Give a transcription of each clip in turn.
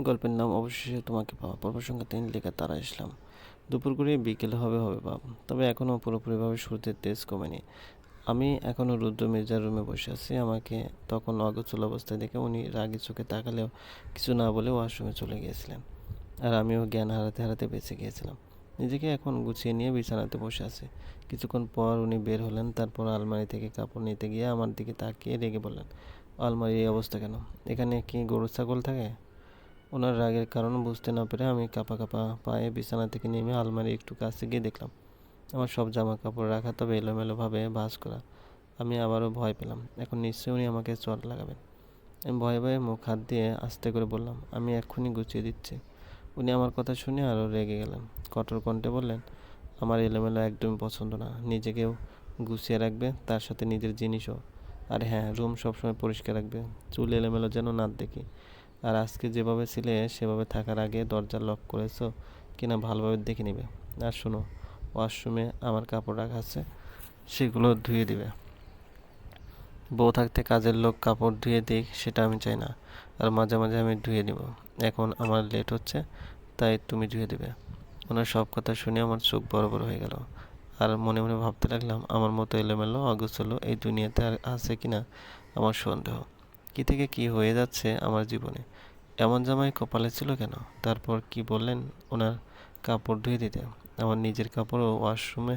গল্পের নাম অবশেষে তোমাকে পাওয়া। পর্ব সংখ্যা তিন লেখা তারা ইসলাম। দুপুর গড়িয়ে বিকেল হবে হবে বাপ। তবে এখনও পুরোপুরিভাবে শুরুতে তেজ কমেনি। আমি এখনও রুদ্র মির্জার রুমে বসে আছি। আমাকে তখন অগোচল অবস্থায় দেখে উনি রাগি চোখে তাকালেও কিছু না বলে ওয়াশরুমে চলে গিয়েছিলেন। আর আমিও জ্ঞান হারাতে হারাতে বেঁচে গিয়েছিলাম। নিজেকে এখন গুছিয়ে নিয়ে বিছানাতে বসে আছি। কিছুক্ষণ পর উনি বের হলেন, তারপর আলমারি থেকে কাপড় নিতে গিয়ে আমার দিকে তাকিয়ে রেগে বললেন, আলমারির এই অবস্থা কেন? এখানে কি গরু ছাগল থাকে? ওনার রাগের কারণ বুঝতে না পেরে আমি কাপা কাপা পায়ে বিছানা থেকে নেমে আলমারি একটু কাছে গিয়ে দেখলাম, আমার সব জামা কাপড় রাখা তবে এলোমেলোভাবে ভাঁজ করা। আমি আবারও ভয় পেলাম, এখন নিশ্চয়ই উনি আমাকে চট লাগাবেন। আমি ভয়ে ভয়ে মুখ হাত দিয়ে আস্তে করে বললাম, আমি এক্ষুনি গুছিয়ে দিচ্ছি। উনি আমার কথা শুনে আরও রেগে গেলেন, কঠোর কণ্ঠে বললেন, আমার এলোমেলো একদমই পছন্দ না, নিজেকেও গুছিয়ে রাখবে, তার সাথে নিজের জিনিসও। আর হ্যাঁ রুম সবসময় পরিষ্কার রাখবে, চুল এলোমেলো যেন না দেখি। আর আজকে যেভাবে ছিলে, সেভাবে থাকার আগে দরজা লক করেছ কিনা ভালোভাবে দেখে নেবে। আর শোনো ওয়াশরুমে আমার কাপড় রাখা আছে, সেগুলো ধুয়ে দিবে। বউ থাকতে কাজের লোক কাপড় ধুয়ে দিক, সেটা আমি চাই না। আর মাঝে মাঝে আমি ধুয়ে দিব এখন আমার লেট হচ্ছে, তাই তুমি ধুয়ে দেবে। ওনার সব কথা শুনে আমার চোখ বড় বড় হয়ে গেল। আর মনে মনে ভাবতে লাগলাম, আমার মতো এলোমেলো, অগোছলো এই দুনিয়াতে আর আছে কি না আমার সন্দেহ। কী থেকে কী হয়ে যাচ্ছে আমার জীবনে? এমন জামাই কপালে ছিল কেন? তারপর কি বললেন ওনার কাপড় ধুয়ে দিতে? আমার নিজের কাপড়ও ওয়াশরুমে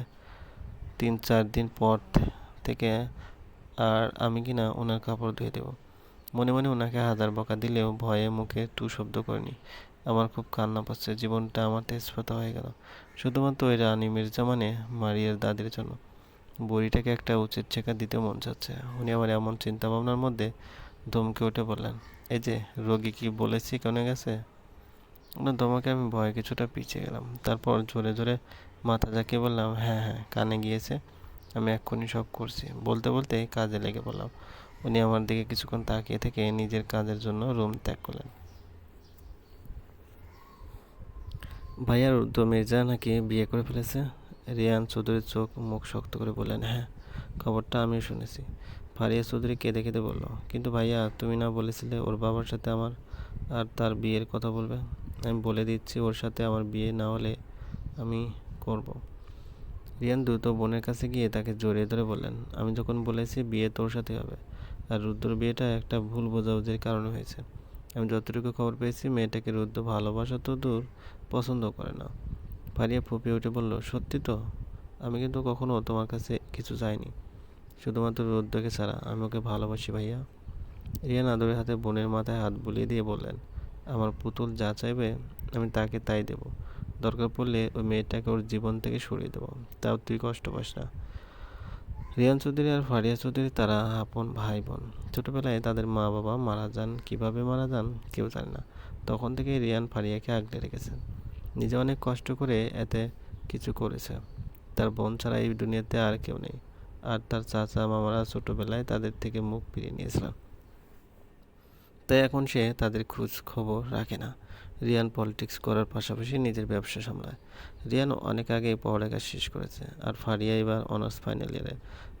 তিন চার দিন পর থেকে আর আমি কি না ওনার কাপড় ধুয়ে দেবো। মনে মনে ওনাকে হাজার বকা দিলেও ভয়ে মুখে টু শব্দ করিনি। আমার খুব কান্না পাচ্ছে, জীবনটা আমার তেজপাতা হয়ে গেল। শুধুমাত্র ওই রানী মির্জা মানে মারিয়ার দাদির জন্য। বড়িটাকে একটা উচিত ছেঁকা দিতে মন চাচ্ছে। উনি আমার এমন চিন্তা ভাবনার মধ্যে ধমকে উঠে বললেন, এই যে, রোগী কি বলেছি কেন গেছে? ওনার ধমকে আমি ভয়ে কিছুটা পিছিয়ে গেলাম। তারপর জোরে জোরে মাথা ঝাঁকিয়ে বললাম হ্যাঁ হ্যাঁ কানে গিয়েছে, আমি এক্ষুনি সব করছি। বলতে বলতে কাজে লেগে পড়লাম। উনি আমার দিকে কিছুক্ষণ তাকিয়ে থেকে নিজের কাজের জন্য রুম ত্যাগ করলেন। ভাইয়ার উর্দু মির্জা নাকি বিয়ে করে ফেলেছে? রিয়ান চৌধুরীর চোখ মুখ শক্ত করে বললেন হ্যাঁ খবরটা আমিও শুনেছি। ফারিয়া চৌধুরী কেঁদে কেঁদে বলল, কিন্তু ভাইয়া, তুমি না বলেছিলে ওর বাবার সাথে আমার আর তার বিয়ের কথা বলবে? আমি বলে দিচ্ছি ওর সাথে আমার বিয়ে না হলে আমি করব। রিয়ান দ্রুত বোনের কাছে গিয়ে তাকে জড়িয়ে ধরে বললেন, আমি যখন বলেছি বিয়ে তোর সাথে হবে, আর রুদ্র বিয়েটা একটা ভুল বোঝাবুঝির কারণে হয়েছে। আমি যতটুকু খবর পেয়েছি, মেয়েটাকে রুদ্র ভালোবাসা তো দূর পছন্দ করে না। ফারিয়া ফুপিয়ে উঠে বলল, সত্যি তো? আমি কিন্তু কখনো তোমার কাছে কিছু চাইনি। শুধুমাত্র রুদ্রকে ছাড়া আমি ওকে ভালোবাসি ভাইয়া। রিয়ান আদরের হাতে বোনের মাথায় হাত বুলিয়ে দিয়ে বললেন, আমার পুতুল যা চাইবে আমি তাকে তাই দেব। দরকার পড়লে ওই মেয়েটাকে ওর জীবন থেকে সরিয়ে দেবো। তাও তুই কষ্ট পাস না। রিয়ান চৌধুরী আর ফারিয়া চৌধুরী তারা আপন ভাই বোন ছোটোবেলায় তাদের মা বাবা মারা যান, কীভাবে মারা যান কেউ জানে না। তখন থেকে রিয়ান ফারিয়াকে আগলে রেখেছেন নিজে অনেক কষ্ট করে এতে কিছু করেছে। তার বোন ছাড়া এই দুনিয়াতে আর কেউ নেই। আর তার চাচা মামারা ছোটোবেলায় তাদের থেকে মুখ ফিরিয়ে নিয়েছিলেন তাই এখন সে তাদের খোঁজ খবর রাখে না। রিয়ান পলিটিক্স করার পাশাপাশি নিজের ব্যবসা সামলায়। রিয়ান অনেক আগেই পড়ালেখা শেষ করেছে আর ফারিয়া এবার অনার্স ফাইনাল ইয়ারে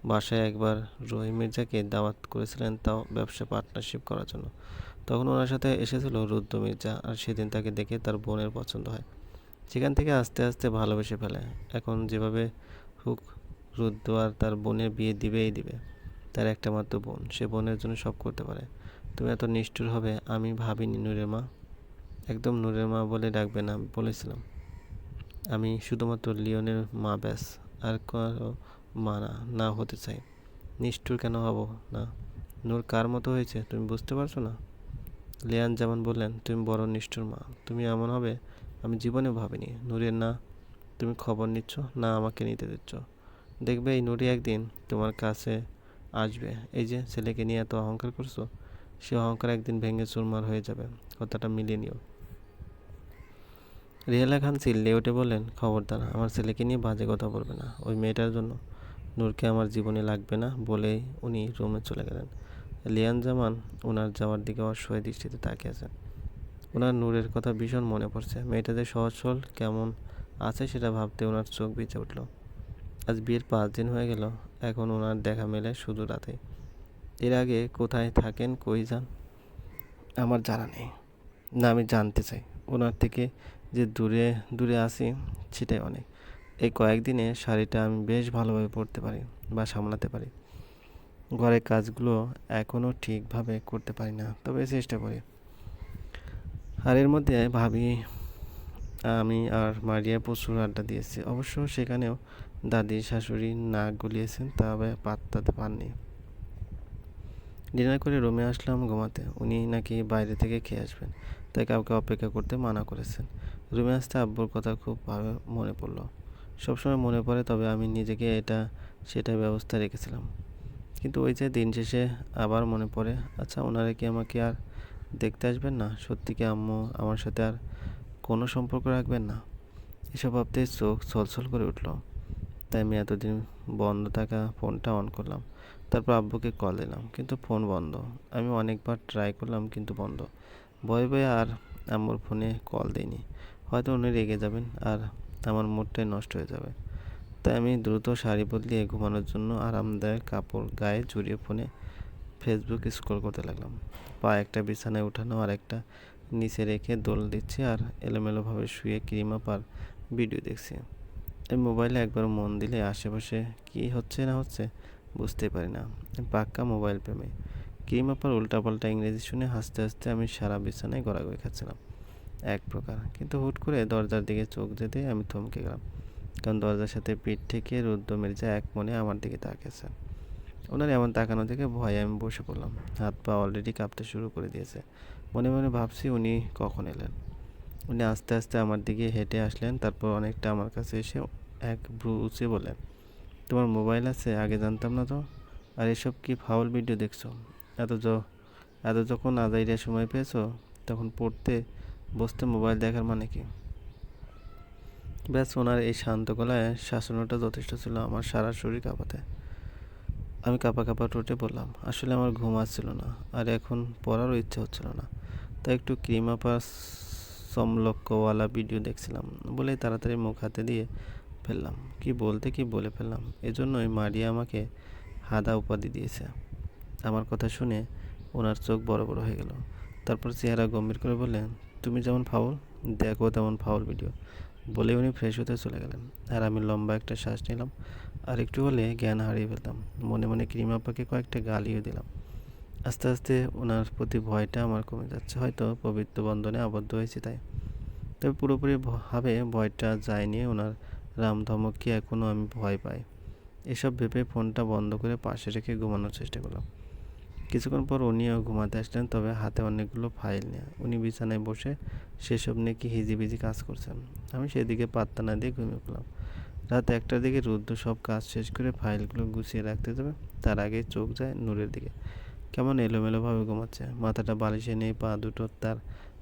বাসায় একবার রহিম মির্জাকে দাওয়াত করেছিলেন তাও ব্যবসা পার্টনারশিপ করার জন্য। তখন ওনার সাথে এসেছিল রুদ্র মির্জা আর সেদিন তাকে দেখে তার বোনের পছন্দ হয়। সেখান থেকে আস্তে আস্তে ভালোবেসে ফেলে। এখন যেভাবে হুক রুদ্র তার বোনের বিয়ে দিবেই দিবে। তার একটা মাত্র বোন, সে বোনের জন্য সব করতে পারে। তুমি এত নিষ্ঠুর হবে, আমি ভাবিনি নূরের মা। একদম নূরের মা বলে ডাকবে না, বলেছিলাম। আমি শুধুমাত্র লিওনের মা ব্যাস, আর কারও মা না না হতে চাই। নিষ্ঠুর কেন হব না? নূর কার মতো হয়েছে, তুমি বুঝতে পারছ না? লিয়ান যেমন বললেন, তুমি বড় নিষ্ঠুর মা। তুমি এমন হবে, আমি জীবনে ভাবিনি। নূরের না, তুমি খবর নিচ্ছ, না আমাকে নিতে দিচ্ছ। দেখবে এই নুরি একদিন তোমার কাছে আসবে। এই যে ছেলেকে নিয়ে এত অহংকার করছ, সে অহংকার একদিন ভেঙে চুরমার হয়ে যাবে। কথাটা মিলিয়ে নিও। রিয়ালা খান চিল্লে উঠে বললেন, খবরদার, আমার ছেলেকে নিয়ে বাজে কথা বলবে না। ওই মেয়েটার জন্য নূরকে আমার জীবনে লাগবে না বলেই উনি রুমে চলে গেলেন। লিয়ান জামান ওনার যাওয়ার দিকে অসহায় দৃষ্টিতে তাকিয়ে আছেন। ওনার নূরের কথা ভীষণ মনে পড়ছে। মেয়েটা যে সহজ সরল কেমন আছে সেটা ভাবতে ওনার চোখ বেঁচে উঠল। আজ বিয়ের পাঁচ দিন হয়ে গেল, এখন ওনার দেখা মেলে শুধু রাতে এর আগে কোথায় থাকেন, কই যান? আমার জানা নেই। না, আমি জানতে চাই। ওনার থেকে যে দূরে দূরে আছি, সেটাই অনেক। এই কয়েকদিনে শাড়িটা আমি বেশ ভালোভাবে পরতে পারি বা সামলাতে পারি। ঘরের কাজগুলো এখনও ঠিকভাবে করতে পারি না, তবে চেষ্টা করি। আর এর মধ্যে ভাবি, আমি আর মারিয়া প্রচুর আড্ডা দিয়েছি। অবশ্য সেখানেও দাদি শাশুড়ি নাক গলিয়েছেন, তবে পাত্তাতে পাননি। ডিনার করে রুমে আসলাম ঘুমাতে। উনি নাকি বাইরে থেকে খেয়ে আসবেন, তাই কাউকে অপেক্ষা করতে মানা করেছেন। রুমে আসতে আব্বুর কথা খুব ভাবে মনে পড়ল। সবসময় মনে পড়ে, তবে আমি নিজেকে এটা সেটা ব্যবস্থা রেখেছিলাম। কিন্তু ওই যে দিন শেষে আবার মনে পড়ে আচ্ছা ওনারা কি আমাকে আর দেখতে আসবেন না? সত্যি কি আম্মু আমার সাথে আর কোনো সম্পর্ক রাখবেন না? এসব ভাবতে চোখ ছলছল করে উঠল। তাই আমি এতদিন বন্ধ থাকা ফোনটা অন করলাম। তারপর আব্বুকে কল দিলাম, কিন্তু ফোন বন্ধ। আমি অনেকবার ট্রাই করলাম, কিন্তু বন্ধ। ভয়ে ভয়ে আর আমার ফোনে কল দিইনি। হয়তো উনি রেগে যাবেন আর আমার মুডটাই নষ্ট হয়ে যাবে। তাই আমি দ্রুত শাড়ি বদলিয়ে ঘুমানোর জন্য আরামদায়ক কাপড়, গায়ে জড়িয়ে ফোনে ফেসবুক স্ক্রল করতে লাগলাম। পা একটা বিছানায় উঠানো আর একটা নিচে রেখে দোল দিচ্ছি আর এলোমেলোভাবে শুয়ে ক্রিমা পার ভিডিও দেখছি। এই মোবাইলে একবার মন দিলে আশেপাশে কী হচ্ছে না হচ্ছে বুঝতে পারি না। পাক্কা মোবাইল প্রেমে। ক্রিম আপার উল্টাপাল্টা ইংরেজি শুনে হাসতে হাসতে আমি সারা বিছানায় গড়াগড়ি খাচ্ছিলাম। এক প্রকার। কিন্তু হুট করে দরজার দিকে চোখ যেতে আমি থমকে গেলাম। কারণ দরজার সাথে পিঠ থেকে রুদ্র মির্জা এক মনে আমার দিকে তাকিয়েছেন ওনার এমন তাকানো দেখে ভয়ে আমি বসে পড়লাম। হাত পা অলরেডি কাঁপতে শুরু করে দিয়েছে। মনে মনে ভাবছি উনি কখন এলেন। উনি আস্তে আস্তে আমার দিকে হেঁটে আসলেন। তারপর অনেকটা আমার কাছে এসে এক ভ্রু উঁচিয়ে বললেন, তোমার মোবাইল আছে? আগে জানতাম না তো। আর এসব কি ফাউল ভিডিও দেখছ? এত এত যখন আদাইরা সময় পেয়েছ, তখন পড়তে, বসতে মোবাইল দেখার মানে কি? ব্যাস, ওনার এই শান্ত গলায় শাসনটা যথেষ্ট ছিল আমার সারা শরীর কাঁপাতে। আমি কাঁপা কাঁপা টোটে বললাম, আসলে আমার ঘুম আসছিল না, আর এখন পড়ারও ইচ্ছা হচ্ছিল না। তাই একটু ক্রিমাপা সমলক্ষওয়ালা ভিডিও দেখছিলাম। বলেই তাড়াতাড়ি মুখ হাতে দিয়ে ফেললাম। কি বলতে কি বলে ফেললাম? এজন্যই মারিয়া আমাকে হাদা উপাধি দিয়েছে। আমার কথা শুনে ওনার চোখ বড় বড় হয়ে গেল। তারপর চেহারা গম্ভীর করে বললেন, তুমি যেমন ফাউল, দেখো তেমন ফাউল ভিডিও। বলে উনি ফ্রেশ হতে চলে গেলেন। আর আমি লম্বা একটা শ্বাস নিলাম। আর একটু হলে জ্ঞান হারিয়ে ফেলতাম। মনে মনে ক্রিম আপাকে কয়েকটা গালিও দিলাম। আস্তে আস্তে ওনার প্রতি ভয়টা আমার কমে যাচ্ছে। হয়তো পবিত্র বন্ধনে আবদ্ধ হয়েছি তাই। তবে পুরোপুরি ভাবে ভয়টা যায়নি ওনার রাম ধমককে এখনও আমি ভয় পাই। এসব ভেবে ফোনটা বন্ধ করে পাশে রেখে ঘুমানোর চেষ্টা করলাম। কিছুক্ষণ পর উনিও ঘুমাতে আসলেন, তবে হাতে অনেকগুলো ফাইল নিয়ে। উনি বিছানায় বসে সেসব নিয়ে কি হিজিবিজি কাজ করছেন? আমি সেদিকে পাত্তা না দিয়ে ঘুমিয়ে পড়লাম। রাত একটার দিকে রুদ্র সব কাজ শেষ করে ফাইলগুলো গুছিয়ে রাখতে যাবে। তার আগে চোখ যায় নূরের দিকে। কেমন এলোমেলোভাবে ঘুমাচ্ছে? মাথাটা বালিশে নেই পা দুটো তার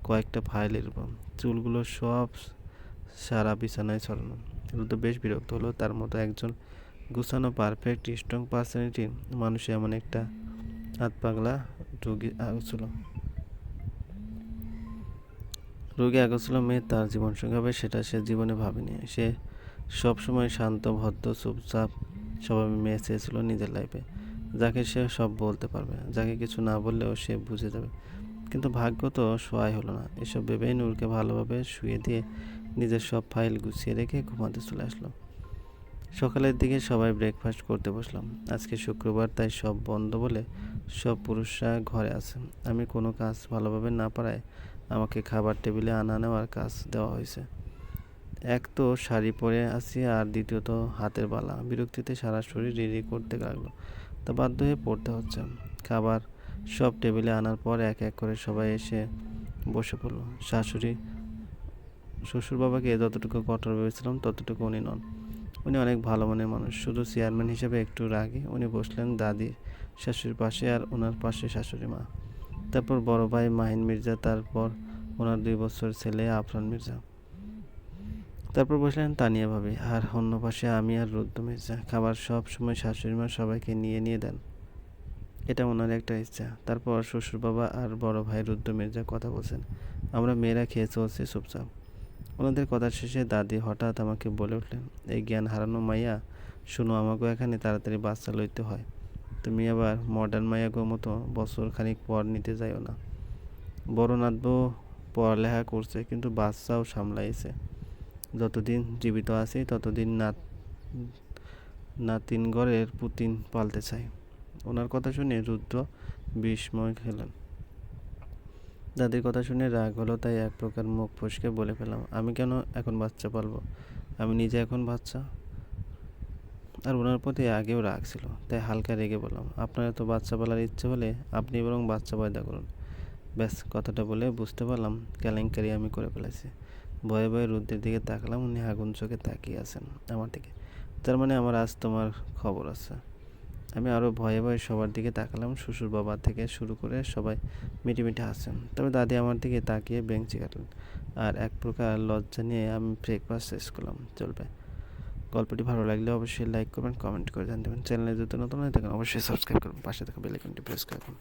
কয়েকটা ফাইলের উপর। চুলগুলো সব সারা বিছানায় ছড়ানো। রুদ্র বেশ বিরক্ত হলো। তার মতো একজন গুছানো পারফেক্ট স্ট্রং পার্সোনালিটির মানুষ এমন একটা হাত পাগলা রোগী আগছিল রোগী আগছিল মেয়ে তার জীবন জীবনসঙ্গী হবে, সেটা সে জীবনে ভাবেনি। সে সবসময় শান্ত, ভদ্র, চুপচাপ সবাই মেয়ে চেয়েছিল নিজের লাইফে যাকে সে সব বলতে পারবে, যাকে কিছু না বললেও সে বুঝে যাবে। কিন্তু ভাগ্য তো সহায় হলো না। এসব ভেবেই নূরকে ভালোভাবে শুয়ে দিয়ে নিজের সব ফাইল গুছিয়ে রেখে ঘুমাতে চলে আসলো। সকালের দিকে সবাই ব্রেকফাস্ট করতে বসলাম। আজকে শুক্রবার, তাই সব বন্ধ বলে সব পুরুষরা ঘরে আছে। আমি কোনো কাজ ভালোভাবে না পারায় আমাকে খাবার টেবিলে আনা নেওয়ার কাজ দেওয়া হয়েছে। এক তো শাড়ি পরে আছি আর দ্বিতীয়ত হাতের বালা। বিরক্তিতে সারা শরীর রেডি করতে লাগল। তা বাধ্য হয়ে পড়তে হচ্ছে। খাবার সব টেবিলে আনার পর এক এক করে সবাই এসে বসে পড়ল। শাশুড়ি, শ্বশুর বাবাকে যতটুকু কঠোর ভেবেছিলাম ততটুকু উনি নন। উনি অনেক ভালো মনের মানুষ। শুধু চেয়ারম্যান হিসেবে একটু রাগে। উনি বসলেন দাদি, শাশুড়ির পাশে আর ওনার পাশে শাশুড়ি মা। তারপর বড় ভাই মাহিন মির্জা, তারপর ওনার দুই বছর ছেলে আফরান মির্জা। তারপর বসলেন তানিয়া ভাবি, আর অন্য পাশে আমি আর রুদ্র মির্জা খাবার সব সময় শাশুড়ি মা সবাইকে নিয়ে নিয়ে দেন। এটা ওনার একটা ইচ্ছা। তারপর শ্বশুর বাবা আর বড় ভাই রুদ্র মির্জা কথা বলছেন, আমরা মেয়েরা খেয়ে চলছি চুপচাপ। ওনাদের কথা শেষে দাদি হঠাৎ আমাকে বলে উঠলেন, এই জ্ঞান হারানো মাইয়া, শুনো আমাকেও এখানে তাড়াতাড়ি বাচ্চা লইতে হয়। তুমি আবার মডার্ন মাইয়াগো মতো বছর খানিক পর নিতে যাইও না। বড় নাতবো পড়ালেখা করছে, কিন্তু বাচ্চাও সামলাইছে। যতদিন জীবিত আছি, ততদিন নাত নাতিন ঘরের পুতিন পালতে চাই। ওনার কথা শুনে রুদ্র বিস্ময় খেলেন। দাদির কথা শুনে রাগ হলো, তাই এক প্রকার মুখ ফসকে বলে ফেলাম আমি কেন এখন বাচ্চা পালবো? আমি নিজে এখন বাচ্চা? আর ওনার প্রতি আগেও রাগ ছিল, তাই হালকা রেগে বললাম, আপনার এত বাচ্চা পালার ইচ্ছে হলে আপনি বরং বাচ্চা পয়দা করুন। ব্যাস, কথাটা বলে বুঝতে পারলাম, কেলেঙ্কারি আমি করে ফেলেছি। ভয়ে ভয়ে রুদ্রের দিকে তাকালাম, উনি আগুন চোখে তাকিয়ে আছেন আমার দিকে। তার মানে আমার আজ তোমার খবর আছে। আমি আরও ভয়ে ভয়ে সবার দিকে তাকালাম, শ্বশুর বাবা থেকে শুরু করে সবাই মিটি মিটি হাসছেন। তবে দাদি আমার দিকে তাকিয়ে বেঞ্চি কাটলেন আর এক প্রকার লজ্জা নিয়ে আমি ব্রেকফাস্ট শেষ করলাম। চলবে। গল্পটি ভালো লাগলে অবশ্যই লাইক করবেন কমেন্ট করে জানতে পারেন চ্যানেলে যদি নতুন হয়ে থাকেন অবশ্যই সাবস্ক্রাইব করবেন পাশে থাকা বেল আইকনটি প্রেস করবেন